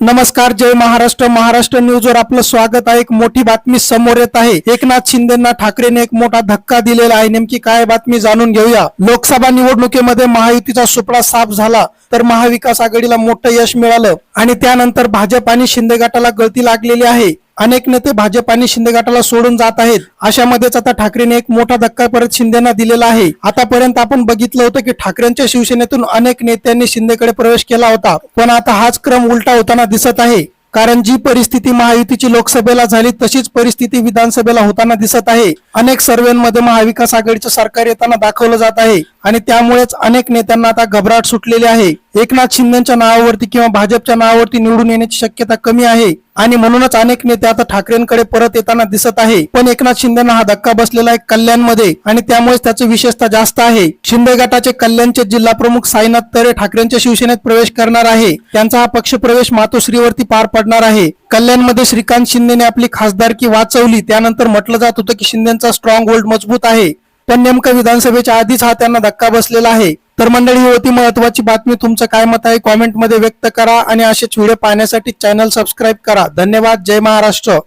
नमस्कार जय महाराष्ट्र. महाराष्ट्र न्यूजवर आपलं स्वागत आहे. एक मोठी बातमी समोर येत आहे. एकनाथ शिंदेना ठाकरेने एक मोठा धक्का दिलेला आहे. नेमकी काय बातमी जाणून घेऊया. लोकसभा निवडणुकीमध्ये महायुतीचा सुपडा साफ झाला तर महाविकास आघाडीला मोठं यश मिळालं. आणि त्यानंतर भाजप आणि शिंदे गटाला गळती लागलेली आहे. अनेक नेते भाजप आणि शिंदे गटाला सोडून जात आहेत. अशामध्येच आता ठाकरेने एक मोठा धक्का परत शिंदेना दिलेला आहे. आतापर्यंत आपण बघितलं होतं की ठाकरेंच्या शिवसेनेतून अनेक नेत्यांनी शिंदेकडे प्रवेश केला होता. पण आता हाच क्रम उलटा होताना दिसत आहे. कारण जी परिस्थिती महायुतीची लोकसभेला झाली तशीच परिस्थिती विधानसभेला होताना दिसत आहे. अनेक सर्वेमध्ये महाविकास आघाडीचं सरकार येताना दाखवलं जात आहे. आणि त्यामुळेच अनेक नेत्यांना आता घबराट सुटलेली आहे. एकनाथ शिंदेच्या नावावरती किंवा भाजपच्या नावावरती निवडून येण्याची शक्यता कमी आहे आणि म्हणूनच अनेक नेते आता ठाकरेंकडे परत येताना दिसत आहे. पण एकनाथ शिंदेना हा धक्का बसलेला आहे कल्याणमध्ये आणि त्यामुळेच त्याचं विशेषता जास्त आहे. शिंदे गटाचे कल्याणचे जिल्हा प्रमुख साईनाथ तरे ठाकरेंच्या शिवसेनेत प्रवेश करणार आहे. त्यांचा हा पक्ष प्रवेश मातोश्रीवरती पार पडणार आहे. कल्याणमध्ये श्रीकांत शिंदेने आपली खासदारकी वाचवली. त्यानंतर म्हटलं जात होतं की शिंदेचा स्ट्रॉंग होल्ड मजबूत आहे. पण नेमकं विधानसभेच्या आधीच हा त्यांना धक्का बसलेला आहे. तर मंडळी ही होती महत्वाची बातमी. तुमचं काय मत आहे? कॉमेंटमध्ये व्यक्त करा आणि असेच व्हिडिओ पाहण्यासाठी चॅनल सबस्क्राईब करा. धन्यवाद. जय महाराष्ट्र.